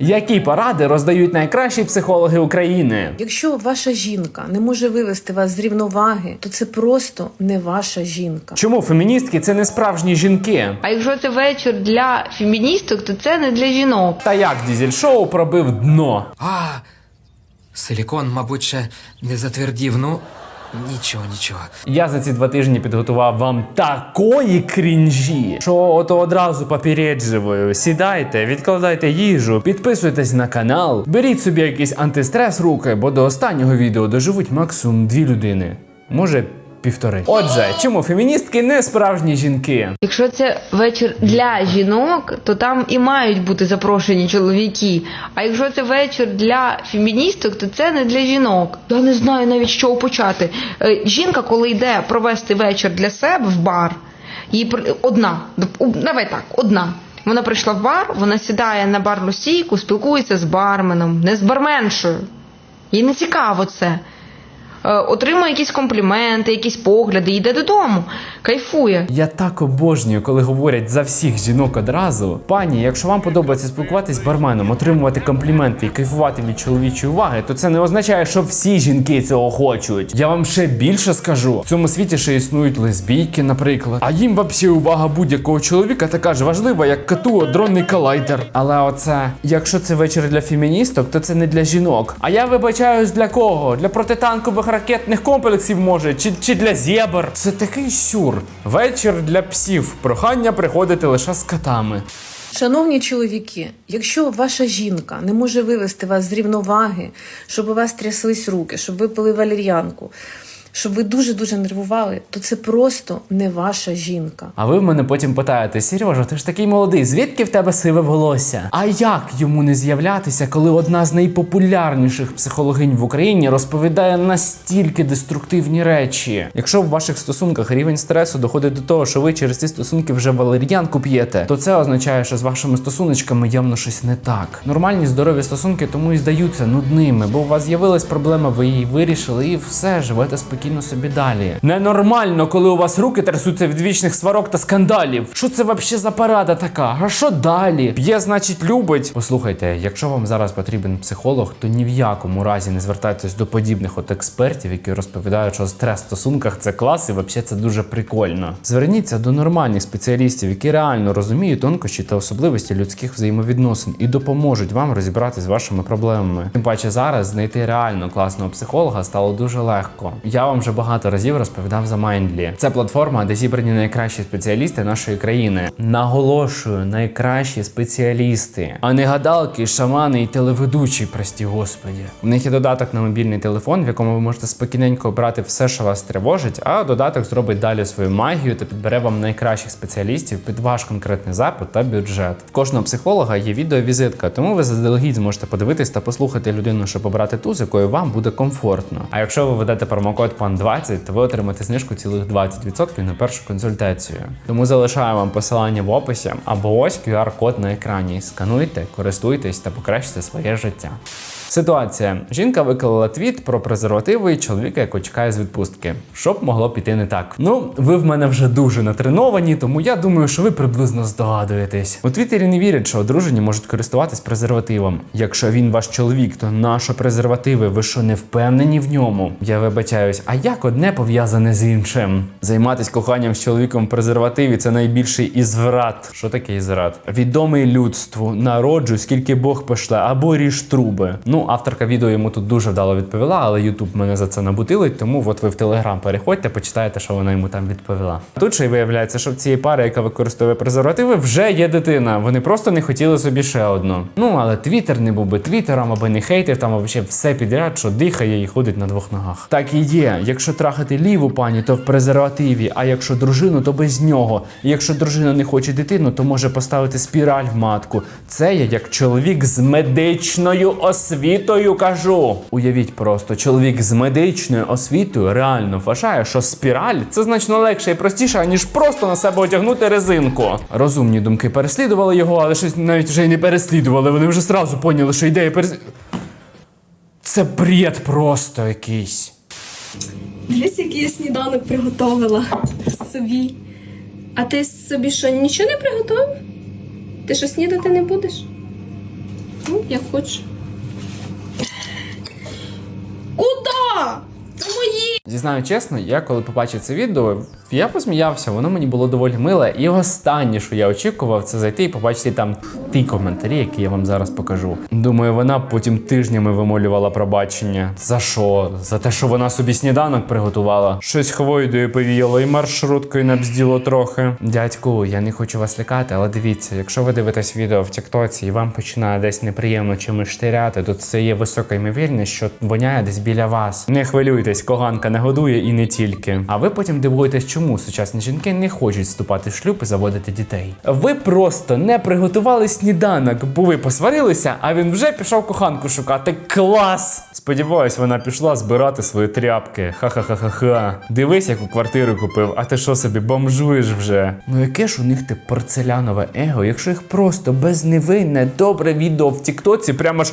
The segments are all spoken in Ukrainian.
Які поради роздають найкращі психологи України? Якщо ваша жінка не може вивести вас з рівноваги, то це просто не ваша жінка. Чому феміністки це не справжні жінки? А якщо це вечір для феміністок, то це не для жінок. Та як дізель шоу пробив дно? А, силікон, мабуть, ще не затвердів. Ну, нічого, нічого. Я за ці два тижні підготував вам такої крінжі, що ото одразу попереджую. Сідайте, відкладайте їжу, підписуйтесь на канал, беріть собі якийсь антистрес руки, бо до останнього відео доживуть максимум дві людини. Може, півтори. Отже, чому феміністки не справжні жінки? Якщо це вечір для жінок, то там і мають бути запрошені чоловіки. А якщо це вечір для феміністок, то це не для жінок. Я не знаю навіть з чого почати. Е, Жінка, коли йде провести вечір для себе в бар, їй при- одна, давай так, одна. Вона прийшла в бар, вона сідає на барну стійку, спілкується з барменом, не з барменшою. Їй не цікаво це. Е, Отримує якісь компліменти, якісь погляди, йде додому, кайфує. Я так обожнюю, коли говорять за всіх жінок одразу. Пані, якщо вам подобається спілкуватись з барменом, отримувати компліменти і кайфувати від чоловічої уваги, то це не означає, що всі жінки цього хочуть. Я вам ще більше скажу: в цьому світі ще існують лесбійки, наприклад. А їм взагалі увага будь-якого чоловіка така ж важлива, як коту одронний колайдер. Але оце, якщо це вечір для феміністок, то це не для жінок. А я вибачаюсь для кого? Для протитанкових ракетних комплексів, може, чи, чи для зєбр. Це такий сюр. Вечір для псів. Прохання приходити лише з котами. Шановні чоловіки, якщо ваша жінка не може вивести вас з рівноваги, щоб у вас тряслись руки, щоб ви пили валер'янку, щоб ви дуже дуже нервували, то це просто не ваша жінка. А ви в мене потім питаєте: Сережа, ти ж такий молодий, звідки в тебе сиве волосся? А як йому не з'являтися, коли одна з найпопулярніших психологинь в Україні розповідає настільки деструктивні речі? Якщо в ваших стосунках рівень стресу доходить до того, що ви через ці стосунки вже валер'янку п'єте, то це означає, що з вашими стосуночками явно щось не так. Нормальні здорові стосунки тому і здаються нудними, бо у вас з'явилась проблема, ви її вирішили, і все живете спокійно собі далі. Ненормально, коли у вас руки трясуться від вічних сварок та скандалів. Що це взагалі за парада така? А що далі? П'є, значить, любить. Послухайте, якщо вам зараз потрібен психолог, то ні в якому разі не звертайтесь до подібних от експертів, які розповідають, що стрес в стосунках це клас, і взагалі це дуже прикольно. Зверніться до нормальних спеціалістів, які реально розуміють тонкощі та особливості людських взаємовідносин і допоможуть вам розібратись з вашими проблемами. Тим паче зараз знайти реально класного психолога стало дуже легко. Я вам вже багато разів розповідав за Mindly. Це платформа, де зібрані найкращі спеціалісти нашої країни. Наголошую, найкращі спеціалісти, а не гадалки, шамани і телеведучі, прості господі. У них є додаток на мобільний телефон, в якому ви можете спокійненько обрати все, що вас тривожить, а додаток зробить далі свою магію та підбере вам найкращих спеціалістів під ваш конкретний запит та бюджет. В кожного психолога є відеовізитка, тому ви заздалегідь зможете подивитись та послухати людину, щоб обрати ту, з якою вам буде комфортно. А якщо ви введете промокод PAN20, то ви отримаєте знижку цілих 20% на першу консультацію. Тому залишаю вам посилання в описі або ось QR-код на екрані. Скануйте, користуйтесь та покращите своє життя. Ситуація: жінка виклала твіт про презервативи і чоловіка, якого чекає з відпустки. Що б могло піти не так? Ну, ви в мене вже дуже натреновані, тому я думаю, що ви приблизно здогадуєтесь. У Твіттері не вірять, що одружені можуть користуватись презервативом. Якщо він ваш чоловік, то нащо презервативи? Ви що не впевнені в ньому? Я вибачаюсь, а як одне пов'язане з іншим? Займатись коханням з чоловіком в презервативі це найбільший ізврат. Що таке ізврат? Відомий людству, народжуй, скільки Бог пошле, або ріж труби. Ну, авторка відео йому тут дуже вдало відповіла, але Ютуб мене за це набутилить, тому от ви в Телеграм переходьте, почитайте, що вона йому там відповіла. Тут ще й виявляється, що в цієї пари, яка використовує презервативи, вже є дитина. Вони просто не хотіли собі ще одну. Ну, але Твіттер не був би твіттером, аби не хейтив, там взагалі все підряд, що дихає і ходить на двох ногах. Так і є. Якщо трахати ліву пані, то в презервативі, а якщо дружину, то без нього. І якщо дружина не хоче дитину, то може поставити спіраль в матку. Це я як чоловік з медичною освітою кажу. Уявіть просто, чоловік з медичною освітою реально вважає, що спіраль це значно легше і простіше, ніж просто на себе одягнути резинку. Розумні думки переслідували його, але щось навіть вже й не переслідували. Вони вже зразу поняли, що ідея перес... Це бред просто якийсь. Дивись, який я сніданок приготовила собі. А ти собі що, нічого не приготував? Ти що снідати не будеш? Ну, як хочеш. Куда? Це мої! Зізнаю чесно, я коли побачив це відео, я посміявся, воно мені було доволі миле. І останнє, що я очікував, це зайти і побачити там ті коментарі, які я вам зараз покажу. Думаю, вона потім тижнями вимолювала пробачення. За що? За те, що вона собі сніданок приготувала. Щось хвойдою повіяло і маршруткою набзділо трохи. Дядьку, я не хочу вас лякати, але дивіться, якщо ви дивитесь відео в Тіктоці і вам починає десь неприємно чимось штиряти, то це є висока ймовірність, що воняє десь біля вас. Не хвилюйтесь, коганка не годує і не тільки. А ви потім дивуєтесь, чому сучасні жінки не хочуть вступати в шлюб і заводити дітей. Ви просто не приготували сніданок, бо ви посварилися, а він вже пішов коханку шукати. Клас! Сподіваюсь, вона пішла збирати свої тряпки. Ха-ха-ха-ха-ха. Дивись, яку квартиру купив, а ти що собі бомжуєш вже? Ну яке ж у них те порцелянове его, якщо їх просто безневинне, добре відео в Тіктоці, прямо ж.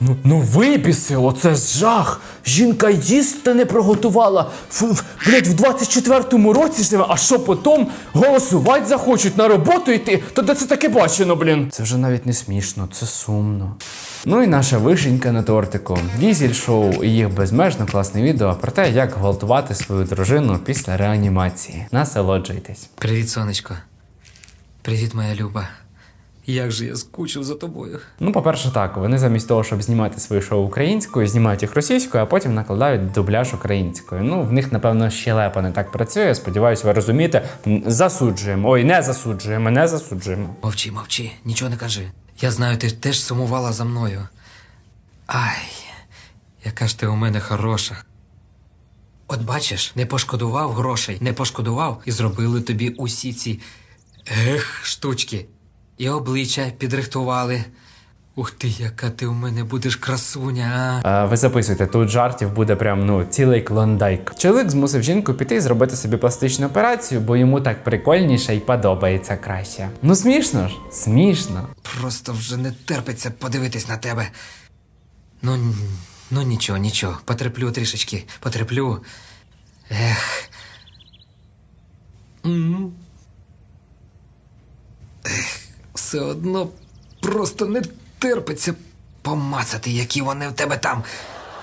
Ну, ну вибісило, це жах. Жінка їсти не приготувала. Ф, ф, блять, в 24-му році живе, а що потім голосувати захочуть на роботу йти? То де це таке бачено, блін? Це вже навіть не смішно, це сумно. Ну і наша вишенька на тортику. Дізель шоу і їх безмежно класне відео про те, як гвалтувати свою дружину після реанімації. Насолоджуйтесь. Привіт, сонечко. Привіт, моя люба. Як же я скучив за тобою. Ну, по-перше, так, вони замість того, щоб знімати свої шоу українською, знімають їх російською, а потім накладають дубляж українською. Ну, в них, напевно, щелепа не так працює. Сподіваюсь, ви розумієте. Засуджуємо. Ой, не засуджуємо, не засуджуємо. Мовчи, мовчи, нічого не кажи. Я знаю, ти теж сумувала за мною. Ай, яка ж ти у мене хороша. От бачиш, не пошкодував грошей, не пошкодував і зробили тобі усі ці ех, штучки. І обличчя підрихтували. Ух ти, яка ти у мене будеш красуня. а. А, ви записуйте, тут жартів буде прям ну цілий клондайк. Чоловік змусив жінку піти і зробити собі пластичну операцію, бо йому так прикольніше і подобається краще. Ну смішно ж, смішно. Просто вже не терпиться подивитись на тебе. Ну, ну нічого, нічого. Потерплю трішечки, потерплю. Ех. Ех, все одно просто не терпиться помацати, які вони в тебе там.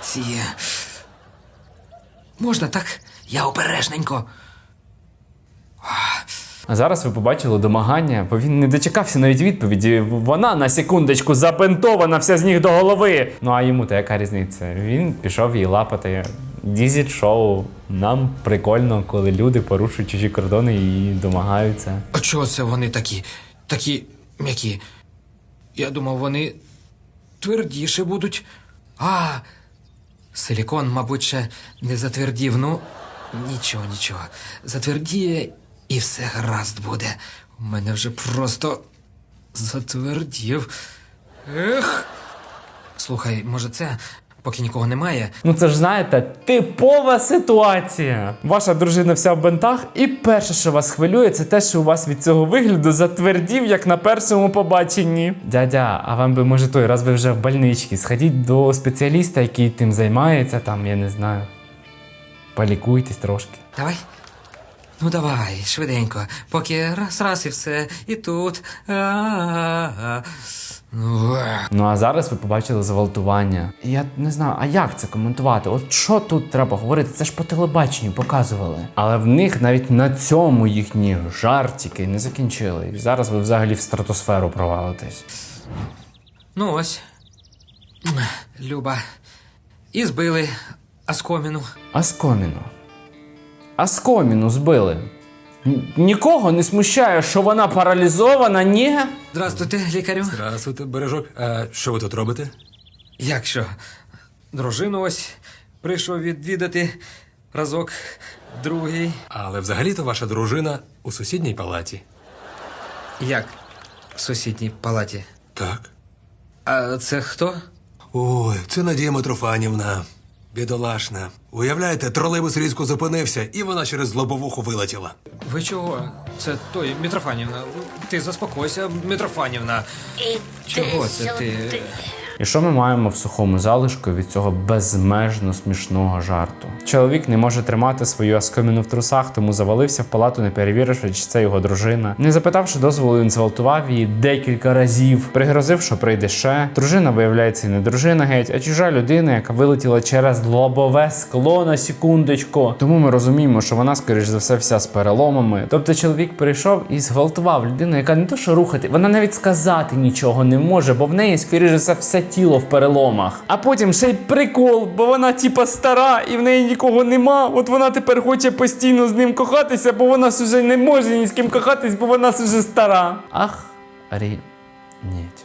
Ці. Можна так? Я обережненько. А зараз ви побачили домагання, бо він не дочекався навіть відповіді. Вона на секундочку забинтована вся з ніг до голови. Ну а йому то яка різниця? Він пішов її лапати. Дізель шоу. Нам прикольно, коли люди порушують чужі кордони і домагаються. А чого це вони такі? Такі м'які? Я думав, вони твердіше будуть. А, силікон, мабуть, ще не затвердів. Ну, нічого, нічого. Затвердіє і все гаразд буде. У мене вже просто затвердів. Ех. Слухай, може, це, поки нікого немає, Ну це ж знаєте, типова ситуація. Ваша дружина вся в бентах, і перше, що вас хвилює, це те, що у вас від цього вигляду затвердів, як на першому побаченні. Дядя, а вам би може той, раз ви вже в больничці, сходіть до спеціаліста, який тим займається, там, я не знаю. Полікуйтесь трошки. Давай. Ну давай, швиденько, поки раз, раз і все, і тут. А-а-а. Ну, е. Ну а зараз ви побачили зґвалтування. Я не знаю, а як це коментувати? От що тут треба говорити? Це ж по телебаченню показували. Але в них навіть на цьому їхні жартики не закінчили. І зараз ви взагалі в стратосферу провалитесь. Ну ось. Люба. І збили Аскоміну. Аскоміну. Аскоміну збили. Нікого не смущає, що вона паралізована, ні? Здравствуйте, лікарю. Здравствуйте, бережок. А що ви тут робите? Як що? Дружину ось прийшов відвідати разок, другий. Але взагалі-то ваша дружина у сусідній палаті. Як? В сусідній палаті. Так. А це хто? Ой, це Надія Митрофанівна. Бідолашна. Уявляєте, тролейбус різко зупинився, і вона через лобовуху вилетіла. Ви чого? Це той Мітрофанівна. Ти заспокойся, Митрофанівна. Чого це ти? І що ми маємо в сухому залишку від цього безмежно смішного жарту? Чоловік не може тримати свою аскоміну в трусах, тому завалився в палату, не перевіривши, чи це його дружина. Не запитавши дозволу, він зґвалтував її декілька разів, пригрозив, що прийде ще. Дружина виявляється не дружина геть, а чужа людина, яка вилетіла через лобове скло на секундочку. Тому ми розуміємо, що вона, скоріш за все, вся з переломами. Тобто чоловік прийшов і зґвалтував людину, яка не то що рухати, вона навіть сказати нічого не може, бо в неї, скоріш за все тіло в переломах. А потім ще й прикол, бо вона типа стара і в неї нікого нема. От вона тепер хоче постійно з ним кохатися, бо вона вже не може ні з ким кохатись, бо вона вже стара. Ах, рі. Ні.